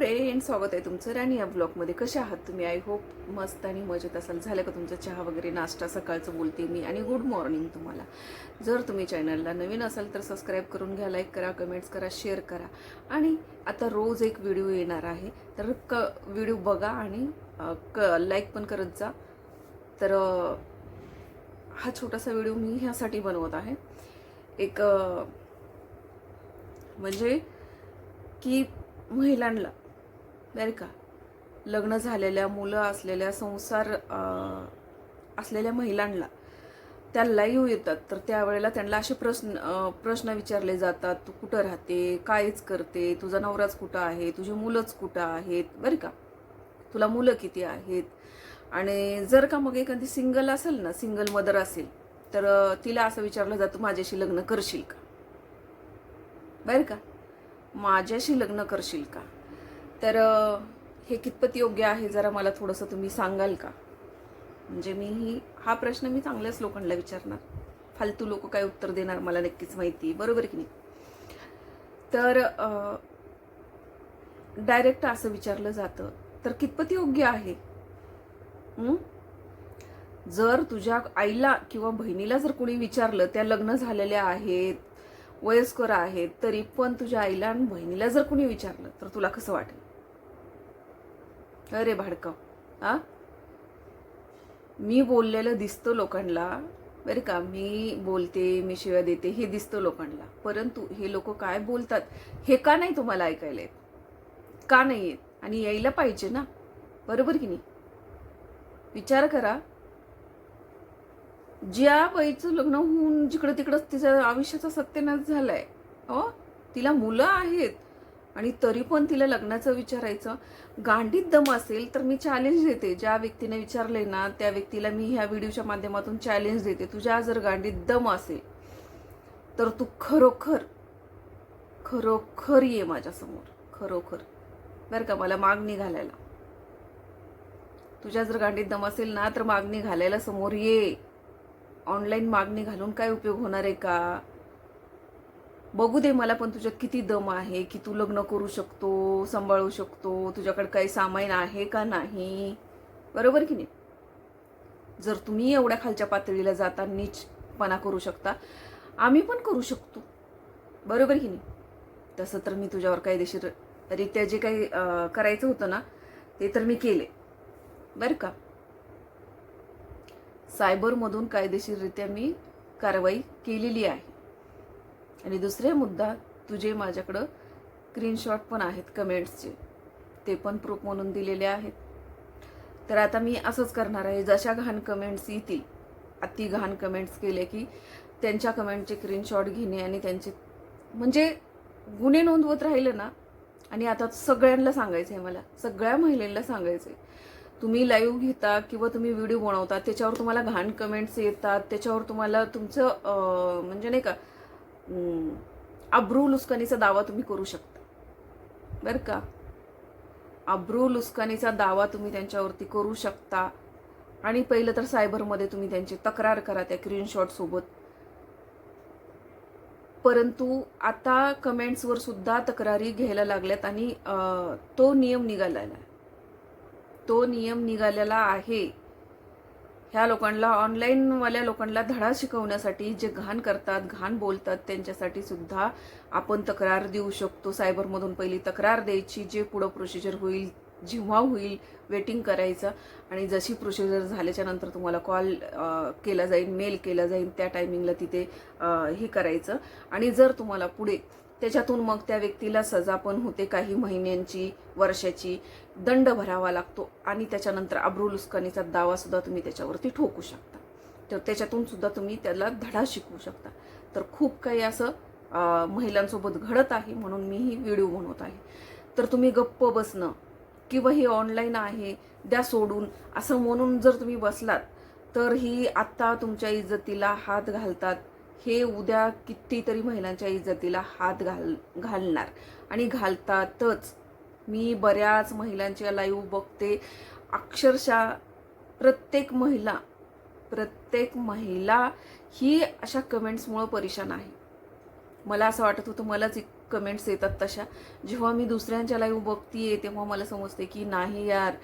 Friend स्वागत आहे तुमचं. राणी या ब्लॉगमध्ये कसे आहात तुम्ही? आय होप मस्त आणि मजेत असाल. झालं का तुमचा चहा वगैरे नाश्ता सकाळचं बोलते मी आणि गुड मॉर्निंग तुम्हाला. जर तुम्ही चॅनलला नवीन असाल तर सबस्क्राईब करून घ्या लाईक करा कमेंट्स करा शेअर करा. आणि आता रोज एक व्हिडिओ येणार आहे. तर क व्हिडिओ बघा आणि क लाईक पण करत जा. तर हा छोटासा व्हिडिओ मी ह्यासाठी बनवत आहे. एक म्हणजे की महिलांना बरं का. लग्न झालेल्या मुलं असलेल्या संसार असलेल्या महिलांना त्या लाईव्ह हो येतात. तर त्यावेळेला त्यांना असे प्रश्न प्रश्न विचारले जातात तू कुठं राहते? कायच करते? तुझा नवराच कुठं आहे? तुझी मुलंच कुठं आहेत? बरं का. तुला मुलं किती आहेत? आणि जर का मग एखादी सिंगल असेल ना सिंगल मदर असेल तर तिला असं विचारलं जातं माझ्याशी लग्न करशील का? बरं का. माझ्याशी लग्न करशील का? तर हे कितपत योग्य आहे जरा मला थोडंसं तुम्ही सांगाल का? म्हणजे मी ही हा प्रश्न मी चांगल्याच लोकांना विचारणार. फालतू लोक काय उत्तर देणार मला नक्कीच माहिती आहे. बरोबर की नाही? तर डायरेक्ट असं विचारलं जातं. तर कितपत योग्य आहे? जर तुझ्या आईला किंवा बहिणीला जर कोणी विचारलं त्या लग्न झालेल्या आहेत वयस्कर आहेत तरी पण तुझ्या आईला आणि बहिणीला जर कोणी विचारलं तर तुला कसं वाटेल? अरे भाडकं हां? मी बोललेलं दिसतं लोकांना बरं का? मी बोलते मी शिव्या देते हे दिसतं लोकांना. परंतु हे लोक काय बोलतात हे का नाही तुम्हाला ऐकायला येत? का नाही येत? आणि यायला पाहिजे ना? बरोबर की नाही? विचार करा. ज्या बाईचं लग्न होऊन जिकडं तिकडं तिच्या आयुष्याचा सत्यानाश झालाय हो? तिला मुलं आहेत. आणि तरी पण तिला लग्नाचं विचारायचं गांडीत दम असेल तर मी चॅलेंज देते. ज्या व्यक्तीने विचारले ना त्या व्यक्तीला मी ह्या व्हिडिओच्या माध्यमातून चॅलेंज देते. तुझ्या जर गांडीत दम असेल तर तू खरोखर खरोखर ये माझ्यासमोर. खरोखर. बरं का मला मागणी घालायला. तुझ्या जर गांडीत दम असेल ना तर मागणी घालायला समोर ये. ऑनलाईन मागणी घालून काय उपयोग होणार आहे का? बघू दे मला पण तुझ्यात किती दम आहे की तू लग्न करू शकतो सांभाळू शकतो तुझ्याकडे काही सामान आहे का नाही? बरोबर की नाही? जर तुम्ही एवढ्या खालच्या पातळीला जाता नीचपणा करू शकता आम्ही पण करू शकतो. बरोबर की नाही? तसं तर मी तुझ्यावर कायदेशीर रित्या जे काही करायचं होतं ना ते तर मी केले. बरं का? सायबरमधून कायदेशीररित्या मी कारवाई केलेली आहे. आणि दुसरे मुद्दा तुझे माझ्याकडं स्क्रीनशॉट पण आहेत कमेंट्सचे ते पण प्रूफ म्हणून दिलेले आहेत. तर आता मी असंच करणार आहे. जशा घाण कमेंट्स येतील अति घाण कमेंट्स केले की त्यांच्या कमेंटचे स्क्रीनशॉट घेणे आणि त्यांचे म्हणजे गुन्हे नोंदवत राहिलं ना आणि आता सगळ्यांना सांगायचं आहे मला. सगळ्या महिलांना सांगायचं आहे तुम्ही लाईव्ह घेता किंवा तुम्ही व्हिडिओ बनवता त्याच्यावर तुम्हाला घाण कमेंट्स येतात त्याच्यावर तुम्हाला तुमचं म्हणजे नाही का अब्रू लुस्कानीचा दावा तुम्ही करू शकता. बरं का? अब्रू लुस्कानीचा दावा तुम्ही त्यांच्यावरती करू शकता. आणि पहिलं तर सायबरमध्ये तुम्ही त्यांची तक्रार करा त्या स्क्रीनशॉट सोबत. परंतु आता कमेंट्सवर सुद्धा तक्रारी घ्यायला लागल्यात आणि तो नियम निघालेला आहे. तो नियम निघालेला आहे. ह्या लोकांना ऑनलाईनवाल्या लोकांना धडा शिकवण्यासाठी जे घाण करतात घाण बोलतात त्यांच्यासाठी सुद्धा आपण तक्रार देऊ शकतो. सायबरमधून पहिली तक्रार द्यायची जे पुढं प्रोसिजर होईल जेव्हा होईल वेटिंग करायचं. आणि जशी प्रोसिजर झाल्याच्यानंतर तुम्हाला कॉल केला जाईल मेल केला जाईल त्या टायमिंगला तिथे हे करायचं. आणि जर तुम्हाला पुढे त्याच्यातून मग त्या व्यक्तीला सजा पण होते काही महिन्यांची वर्षाची. दंड भरावा लागतो आणि त्याच्यानंतर अब्रुलुस्कानीचा दावासुद्धा तुम्ही त्याच्यावरती ठोकू शकता. तर त्याच्यातून सुद्धा तुम्ही त्याला धडा शिकवू शकता. तर खूप काही असं महिलांसोबत घडत आहे म्हणून मी ही व्हिडिओ बनवत आहे. तर तुम्ही गप्प बसणं किंवा हे ऑनलाईन आहे द्या सोडून. असं म्हणून जर तुम्ही बसलात तर ही आत्ता तुमच्या इज्जतीला हात घालतात. हे उद्या कितीतरी महिलांच्या इज्जतीला हात घाल घालणार. आणि घालतातच. मी बऱ्याच महिलांच्या लाईव्ह बघते. अक्षरशः प्रत्येक महिला प्रत्येक महिला ही अशा कमेंट्समुळं परेशान आहे. मला असं वाटत होतं मलाच कमेंट्स येतात तशा. जेव्हा मी दुसऱ्यांच्या लाईव्ह बघतीये तेव्हा मला समजते की नाही यार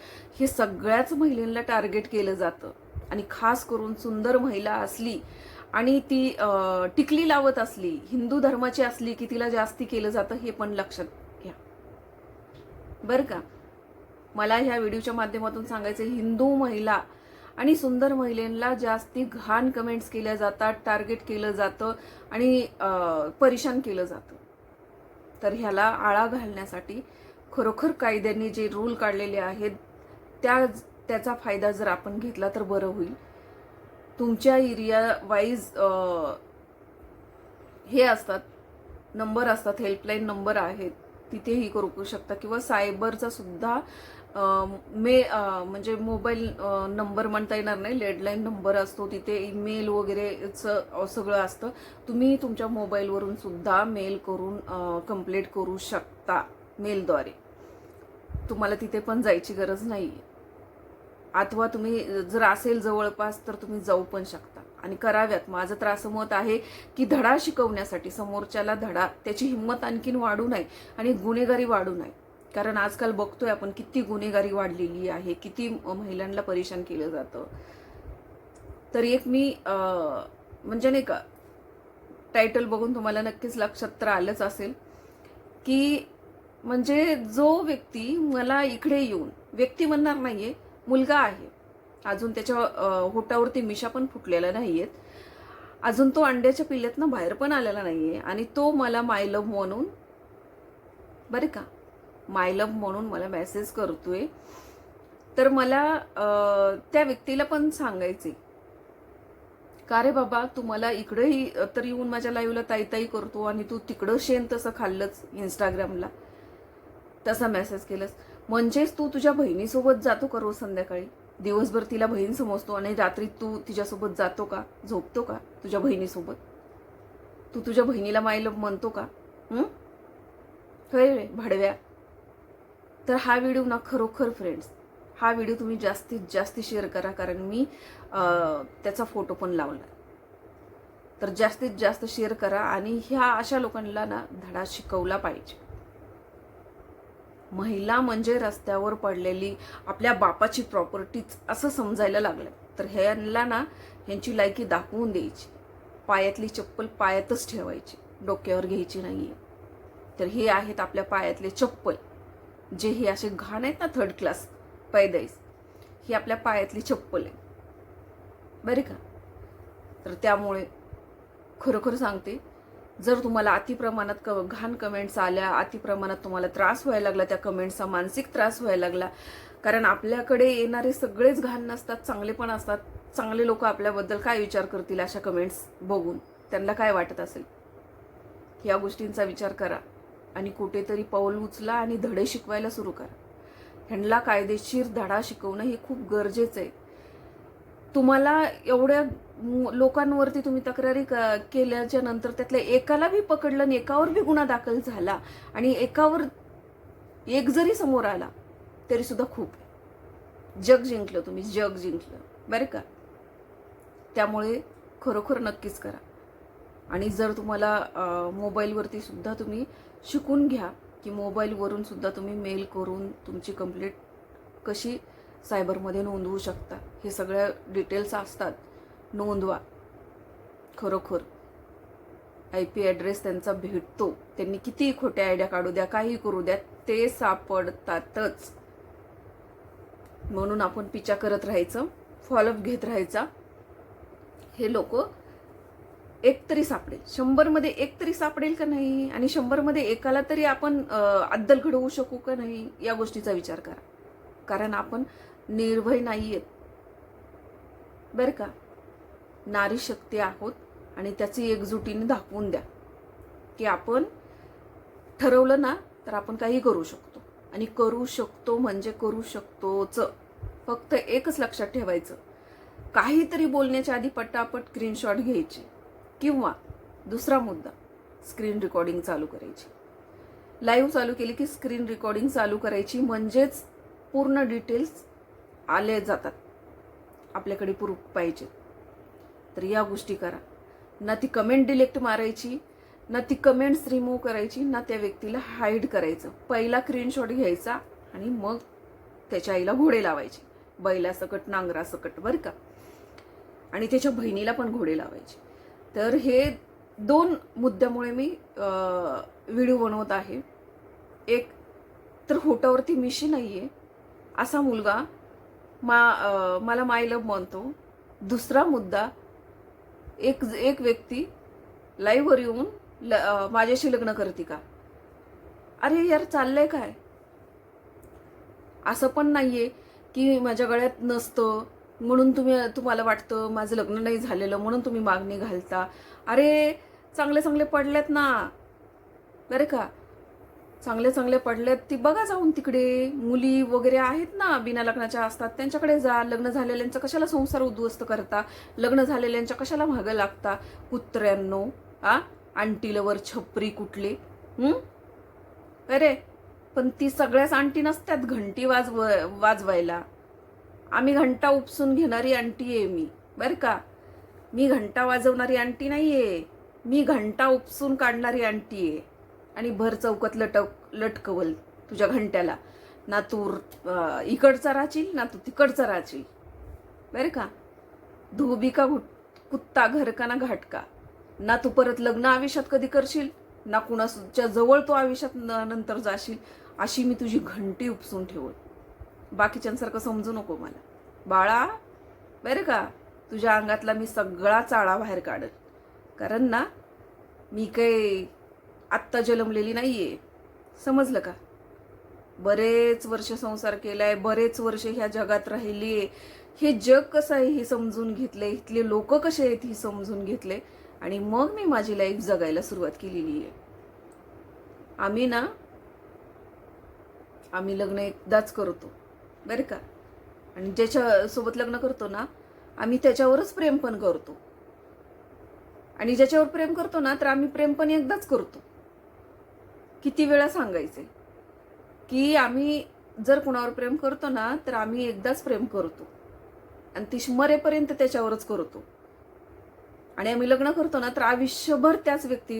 हे सगळ्याच महिलांना टार्गेट केलं जातं. आणि खास करून सुंदर महिला असली आणि ती टिकली लावत असली हिंदू धर्माची असली की तिला जास्ती केलं जातं हे पण लक्षात घ्या. बरं का? मला ह्या व्हिडिओच्या माध्यमातून सांगायचं हिंदू महिला आणि सुंदर महिलांना जास्ती घाण कमेंट्स केल्या जातात टार्गेट केलं जातं आणि परेशान केलं जातं. तर ह्याला आळा घालण्यासाठी खरोखर कायद्यांनी जे रूल काढलेले आहेत त्या त्याचा फायदा जर आपण घेतला तर बरं होईल. तुमच्या एरिया वाईज हे असतात नंबर असतात हेल्पलाईन नंबर आहेत तिथेही करू शकता. किंवा सायबरचा सुद्धा मे म्हणजे मोबाईल नंबर म्हणता येणार नाही लेडलाईन नंबर असतो तिथे ईमेल वगैरेचं सगळं असतं. तुम्ही तुमच्या मोबाईलवरून सुद्धा मेल करून कंप्लेट करू शकता मेलद्वारे. तुम्हाला तिथे पण जायची गरज नाही अथवा तुम्ही जर असेल जवळपास तर तुम्ही जाऊ पण शकता. आणि कराव्यात. माझं तर असं मत आहे की धडा शिकवण्यासाठी समोरच्याला धडा त्याची हिंमत आणखीन वाढू नये आणि गुन्हेगारी वाढू नये. कारण आजकाल बघतोय आपण किती गुन्हेगारी वाढलेली आहे किती महिलांना परेशान केलं जातं. तर एक मी म्हणजे नाही का टायटल बघून तुम्हाला नक्कीच लक्षात तर आलंच असेल की म्हणजे जो व्यक्ती मला इकडे येऊन व्यक्ती म्हणणार नाहीये मुलगा आहे. अजून त्याच्या होटावरती मिशा पण फुटलेल्या नाहीयेत. अजून तो अंड्याच्या पिल्ल्यातनं बाहेर पण आलेला नाहीये आणि तो मला माय लव्ह म्हणून बरं का माय लव्ह म्हणून मला मेसेज करतोय. तर मला त्या व्यक्तीला पण सांगायचे का रे बाबा तू मला इकडेही तर येऊन माझ्या लाईव्हला ताईताई करतो आणि तू तिकडं शेण तसं खाल्लंच इंस्टाग्रामला तसा मेसेज केलंस. म्हणजेच तू तुझ्या बहिणीसोबत जातो का रोज संध्याकाळी? दिवसभर तिला बहीण समजतो आणि रात्री तू तिच्यासोबत जातो का? झोपतो का तुझ्या बहिणीसोबत? तू तुझ्या बहिणीला मायलब म्हणतो का? रे भाडव्या. तर हा व्हिडिओ ना खरोखर फ्रेंड्स हा व्हिडिओ तुम्ही जास्तीत जास्त शेअर करा कारण मी त्याचा फोटो पण लावला तर जास्तीत जास्त शेअर करा आणि ह्या अशा लोकांना ना धडा शिकवला पाहिजे. महिला म्हणजे रस्त्यावर पडलेली आपल्या बापाची प्रॉपर्टीच असं समजायला लागलं तर ह्यांना ना ह्यांची लायकी दाखवून द्यायची. पायातली चप्पल पायातच ठेवायची. डोक्यावर घ्यायची नाही तर हे आहेत आपल्या पायातले चप्पल. जे हे असे घाण आहेत ना थर्ड क्लास पैदाईस ही आपल्या पायातली चप्पल आहे. बरे का? तर त्यामुळे खरोखर सांगते जर तुम्हाला अतिप्रमाणात क घाण कमेंट्स आल्या अतिप्रमाणात तुम्हाला त्रास व्हायला लागला त्या कमेंट्सचा मानसिक त्रास व्हायला लागला. कारण आपल्याकडे येणारे सगळेच घाण नसतात चांगले पण असतात. चांगले लोक आपल्याबद्दल काय विचार करतील अशा कमेंट्स बघून? त्यांना काय वाटत असेल? या गोष्टींचा विचार करा आणि कुठेतरी पाऊल उचला आणि धडे शिकवायला सुरू करा. ह्यांना कायदेशीर धडा शिकवणं हे खूप गरजेचं आहे. तुम्हाला एवढ्या लोकांवरती तुम्ही तक्रारी क- केल्याच्यानंतर त्यातल्या एकाला बी पकडलं आणि एकावर बी गुन्हा दाखल झाला आणि एकावर एक जरी समोर आला तरी सुद्धा खूप जग जिंकलं तुम्ही जग जिंकलं. बरं का? त्यामुळे खरोखर नक्कीच करा. आणि जर तुम्हाला मोबाईलवरती सुद्धा तुम्ही शिकून घ्या की मोबाईलवरून सुद्धा तुम्ही मेल करून तुमची कंप्लेंट कशी सायबरमध्ये नोंदवू शकता. हे सगळ्या डिटेल्स असतात. नोंदवा. खरोखर. आय पी ॲड्रेस त्यांचा भेटतो. त्यांनी किती खोट्या आयडिया काढू द्या काही करू द्या ते सापडतातच. म्हणून आपण पिचा करत राहायचं फॉलोअप घेत राहायचा. हे लोक एक तरी सापडेल. शंभरमध्ये एक तरी सापडेल का नाही? आणि शंभरमध्ये एकाला तरी आपण अद्दल घडवू शकू का नाही? या गोष्टीचा विचार करा. कारण आपण निर्भय नाही आहेत बरं का? नारी शक्ती आहोत आणि त्याची एकजुटीने दाखवून द्या. की आपण ठरवलं ना तर आपण काही करू शकतो. आणि करू शकतो म्हणजे करू शकतोच. फक्त एकच लक्षात ठेवायचं. काहीतरी बोलण्याच्या आधी पटापट स्क्रीनशॉट घ्यायची. किंवा दुसरा मुद्दा स्क्रीन रेकॉर्डिंग चालू करायची. लाईव्ह चालू केली की स्क्रीन रेकॉर्डिंग चालू करायची म्हणजेच पूर्ण डिटेल्स आले जातात. आपल्याकडे प्रूफ पाहिजे. तर या गोष्टी करा. ना ती कमेंट डिलेक्ट मारायची ना ती कमेंट्स रिमूव्ह करायची ना त्या व्यक्तीला हाईड करायचं. पहिला स्क्रीनशॉट घ्यायचा आणि मग त्याच्या आईला घोडे लावायचे. बैलासकट नांगरासकट बरं का? आणि त्याच्या बहिणीला पण घोडे लावायचे. तर हे दोन मुद्द्यामुळे मी व्हिडिओ बनवत आहे. एक तर होटावरती मिशी नाही आहे असा मुलगा मा मला माय लव म्हणतो. दुसरा मुद्दा एक एक व्यक्ती लाईव्हवर येऊन ल माझ्याशी लग्न करते का? अरे यार चाललंय काय? असं पण नाहीये की माझ्या गळ्यात नसतं म्हणून तुम्ही तुम्हाला वाटतं माझं लग्न नाही झालेलं म्हणून तुम्ही मागणी घालता. अरे चांगले चांगले पडल्यात ना. बरे का? चांगले चांगले पडलेत ती बघा जाऊन तिकडे. मुली वगैरे आहेत ना बिना लग्नाच्या असतात त्यांच्याकडे जा. लग्न झालेल्यांचा कशाला संसार उद्ध्वस्त करता? लग्न झालेल्यांच्या कशाला मागं लागता? कुत्र्यांनो आ? आंटीलवर छपरी कुठले? अरे पण ती सगळ्याच आंटी नसतात घंटी वाजव वाजवायला. आम्ही घंटा उपसून घेणारी आंटी आहे मी बरं का? मी घंटा वाजवणारी आंटी नाही आहे मी घंटा उपसून काढणारी आंटी आहे. आणि भर चौकात लटक लटकवल तुझ्या घंट्याला. ना तू इकडचा राहशील ना तू तिकडचा राहशील. बरं का? धोबी का घुट- कुत्ता घर का ना घाटका ना तू परत लग्न आयुष्यात कधी करशील? ना कुणाच्या जवळ तू आयुष्यात न- नंतर जाशील? अशी मी तुझी घंटी उपसून ठेवल. बाकीच्यांसारखं समजू नको मला. बाळा बरं का? तुझ्या अंगातला मी सगळा चाळा बाहेर काढल. कारण ना मी काही आत्ता जन्मलेली नाहीये. समजलं का? बरेच वर्ष संसार केलाय बरेच वर्ष ह्या जगात राहिली. हे जग कसं आहे हे समजून घेतले इथले लोक कसे आहेत हे समजून घेतले आणि मग मी माझी लाईफ जगायला सुरुवात केलेली आहे. आम्ही ना आम्ही लग्न एकदाच करतो. बरं का? आणि ज्याच्या सोबत लग्न करतो ना आम्ही त्याच्यावरच प्रेम पण करतो. आणि ज्याच्यावर प्रेम करतो ना तर आम्ही प्रेम पण एकदाच करतो. किती वेळा सांगायचे? की आम्ही जर कुणावर प्रेम करतो ना तर आम्ही एकदाच प्रेम करतो. आणि ती मरेपर्यंत त्याच्यावरच करतो. आणि आम्ही लग्न करतो ना तर आयुष्यभर त्याच व्यक्ती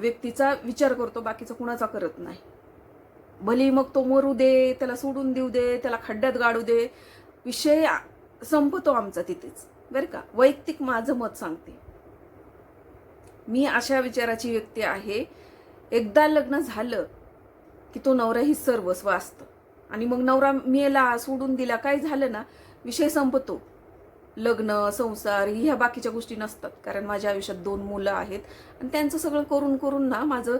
व्यक्तीचा विचार करतो बाकीचा कुणाचा करत नाही. भली मग तो मरू दे त्याला सोडून देऊ दे त्याला खड्ड्यात गाडू दे. विषय संपतो आमचा तिथेच बरं का? वैयक्तिक माझं मत सांगते. मी अशा विचाराची व्यक्ती आहे एकदा लग्न झालं की तो नवरा ही सर्वस्व असतं. आणि मग नवरा मेला सोडून दिला काय झालं ना विषय संपतो. लग्न संसार ह्या बाकीच्या गोष्टी नसतात. कारण माझ्या आयुष्यात दोन मुलं आहेत. आणि त्यांचं सगळं करून करून ना माझं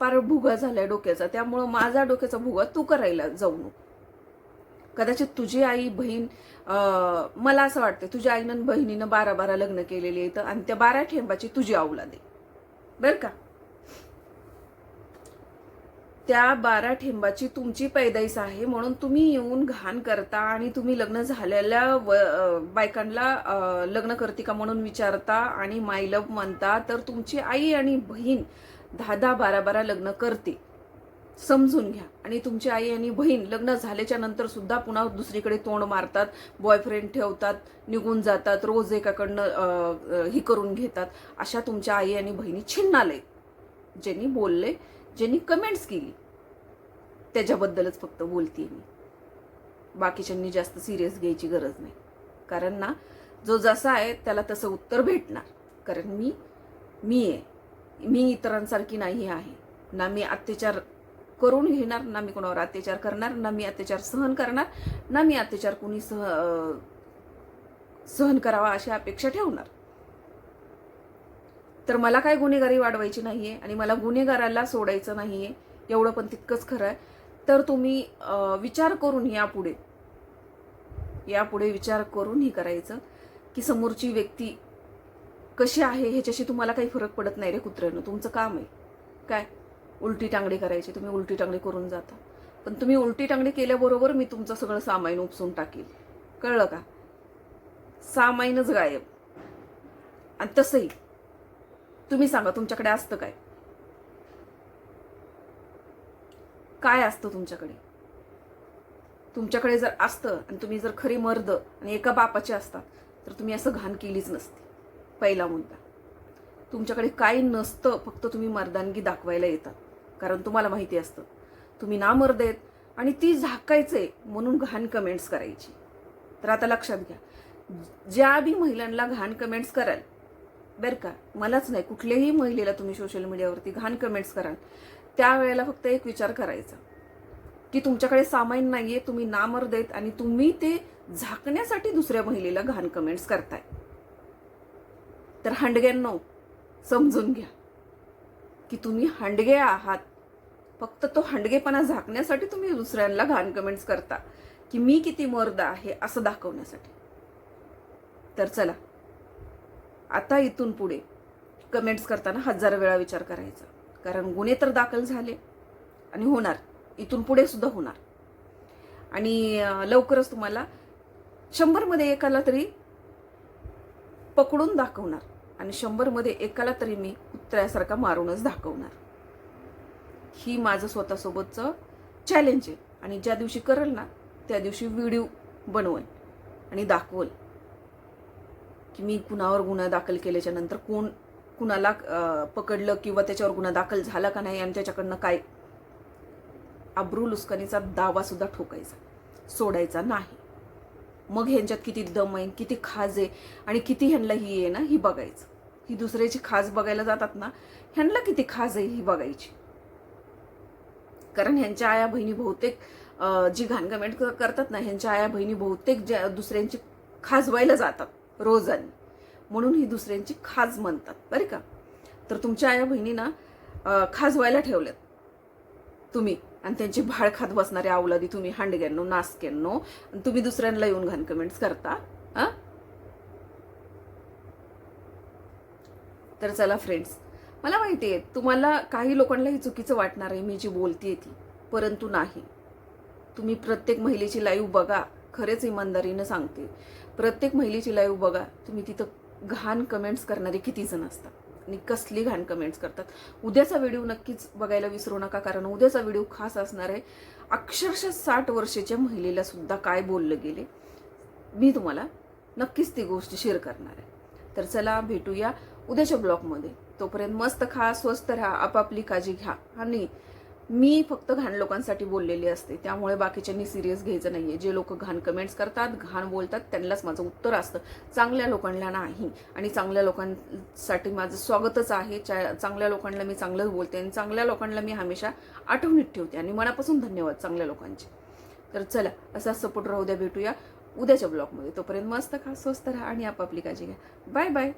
पार भुगा झालाय डोक्याचा. त्यामुळं माझा डोक्याचा भुगा तू करायला जाऊ नको. कदाचित तुझी आई बहीण मला असं वाटतं तुझ्या आईनं बहिणीनं बारा बारा लग्न केलेली आहेत आणि त्या बारा ठेंबाची तुझी आवला दे बरं का? त्या बारा ठेंबाची तुमची पैदाईस आहे म्हणून तुम्ही येऊन घाण करता आणि तुम्ही लग्न झालेल्या व बायकांना लग्न करते का म्हणून विचारता आणि माय लव्ह म्हणता तर तुमची आई आणि बहीण दहा दहा बारा बारा लग्न करते. समजून घ्या. आणि तुमची आई आणि बहीण लग्न झाल्याच्यानंतर सुद्धा पुन्हा दुसरीकडे तोंड मारतात बॉयफ्रेंड ठेवतात निघून जातात रोज एकाकडनं हे ही करून घेतात. अशा तुमच्या आई आणि बहिणी छिन्नाले. ज्यांनी बोलले ज्यांनी कमेंट्स केली त्याच्याबद्दलच फक्त बोलते मी. बाकीच्यांनी जास्त सिरियस घ्यायची गरज नाही. कारण ना जो जसा आहे त्याला तसं उत्तर भेटणार. कारण मी मी आहे. मी इतरांसारखी नाही आहे. ना मी अत्याचार करून घेणार ना मी कोणावर अत्याचार करणार ना मी अत्याचार सहन करणार ना मी अत्याचार कोणी सह सहन करावा अशी अपेक्षा ठेवणार. तर मला काय गुन्हेगारी वाढवायची नाही आहे आणि मला गुन्हेगाराला सोडायचं नाही आहे एवढं पण तितकंच खरं आहे तर तुम्ही विचार करून यापुढे यापुढे विचार करून हे करायचं की समोरची व्यक्ती कशी आहे ह्याच्याशी तुम्हाला काही फरक पडत नाही रे कुत्र्यानं. तुमचं काम आहे. काय? उलटी टांगडी करायची. तुम्ही उलटी टांगडी करून जाता. पण तुम्ही उलटी टांगडी केल्याबरोबर मी तुमचं सगळं सामाईन उपसून टाकेल. कळलं का? सामाईनच गायब. आणि तसंही तुम्ही सांगा तुमच्याकडे असतं काय? काय असतं तुमच्याकडे? तुमच्याकडे जर असतं आणि तुम्ही जर खरी मर्द आणि एका बापाचे असतात तर तुम्ही असं घाण केलीच नसते पहिला मुद्दा. तुमच्याकडे काही नसतं फक्त तुम्ही मर्दानगी दाखवायला येतात कारण तुम्हाला माहिती असतं तुम्ही ना मर्द आहेत आणि ती झाकायचंय म्हणून घाण कमेंट्स करायची. तर आता लक्षात घ्या ज्या बी महिलांना घाण कमेंट्स कराल बरं का मलाच नाही. कुठल्याही महिलेला तुम्ही सोशल मीडियावरती घाण कमेंट्स कराल. त्यावेळेला फक्त एक विचार करायचा की तुमच्याकडे सामान्य नाही आहे तुम्ही नामर्द आहेत आणि तुम्ही ते झाकण्यासाठी दुसऱ्या महिलेला घाण कमेंट्स करताय. तर हांडग्यांनो समजून घ्या की तुम्ही हांडगे आहात. फक्त तो हांडगेपणा झाकण्यासाठी तुम्ही दुसऱ्यांना घाण कमेंट्स करता की मी किती मर्द आहे असं दाखवण्यासाठी. तर चला आता इथून पुढे कमेंट्स करताना हजार वेळा विचार करायचा. कारण गुन्हे तर दाखल झाले आणि होणार. इथून पुढे सुद्धा होणार. आणि लवकरच तुम्हाला शंभरमध्ये एकाला तरी पकडून दाखवणार. आणि शंभरमध्ये एकाला तरी मी कुत्र्यासारखा मारूनच दाखवणार. ही माझं स्वतःसोबतचं चॅलेंज आहे. आणि ज्या दिवशी करेल ना त्या दिवशी व्हिडिओ बनवल आणि दाखवल की मी कुणावर गुन्हा दाखल केल्याच्यानंतर कोण कुणाला पकडलं किंवा त्याच्यावर गुन्हा दाखल झाला का नाही आणि त्याच्याकडनं काय? अब्रू लुस्कानीचा दावा सुद्धा ठोकायचा सोडायचा नाही. मग ह्यांच्यात किती दम आहे किती खाज आहे आणि किती ह्यांना ही आहे ना ही बघायचं. ही दुसऱ्याची खाज बघायला जातात ना ह्यांना किती खाज आहे ही बघायची. कारण ह्यांच्या आया बहिणी बहुतेक जी घाणघमेंट करतात ना ह्यांच्या आया बहिणी बहुतेक ज्या दुसऱ्यांची खाजवायला जातात. रोजानी. म्हणून ही दुसऱ्यांची खाज म्हणतात. बरे का? तर तुमच्या आया बहिणींना खाज खाजवायला ठेवल्यात तुम्ही. आणि त्यांची भाळ खात बसणाऱ्या अवलादी तुम्ही हांडग्यांनो नासक्यांनो आणि तुम्ही दुसऱ्यांना येऊन घाण कमेंट्स करता. हां तर चला फ्रेंड्स मला माहिती आहे तुम्हाला काही लोकांनाही चुकीचं वाटणार आहे मी जी बोलतीये ती. परंतु नाही. तुम्ही प्रत्येक महिलेची लाईव्ह बघा. खरेच इमानदारीनं सांगते. प्रत्येक महिलेची लाईव्ह बघा तुम्ही तिथं घाण कमेंट्स करणारे किती जण असतात. आणि कसली घाण कमेंट्स करतात. उद्याचा व्हिडिओ नक्कीच बघायला विसरू नका कारण उद्याचा व्हिडिओ खास असणार आहे. अक्षरशः साठ वर्षाच्या महिलेला सुद्धा काय बोललं गेले मी तुम्हाला नक्कीच ती गोष्ट शेअर करणार आहे. तर चला भेटूया उद्याच्या ब्लॉगमध्ये तोपर्यंत मस्त खा स्वस्त राहा आपापली काळजी घ्या. आणि मी फक्त घाण लोकांसाठी बोललेली असते. त्यामुळे बाकीच्यांनी सिरियस घ्यायचं नाही आहे जे लोक घाण कमेंट्स करतात घाण बोलतात त्यांनाच माझं उत्तर असतं. चांगल्या लोकांना नाही. आणि चांगल्या लोकांसाठी माझं स्वागतच आहे. चा चांगल्या लोकांना मी चांगलंच बोलते आणि चांगल्या लोकांना मी हमेशा आठवणीत ठेवते आणि मनापासून धन्यवाद चांगल्या लोकांचे. तर चला असा सपोर्ट राहू द्या भेटूया उद्याच्या ब्लॉगमध्ये तोपर्यंत मस्त खा स्वस्त राहा आणि आपापली काळजी घ्या. Bye bye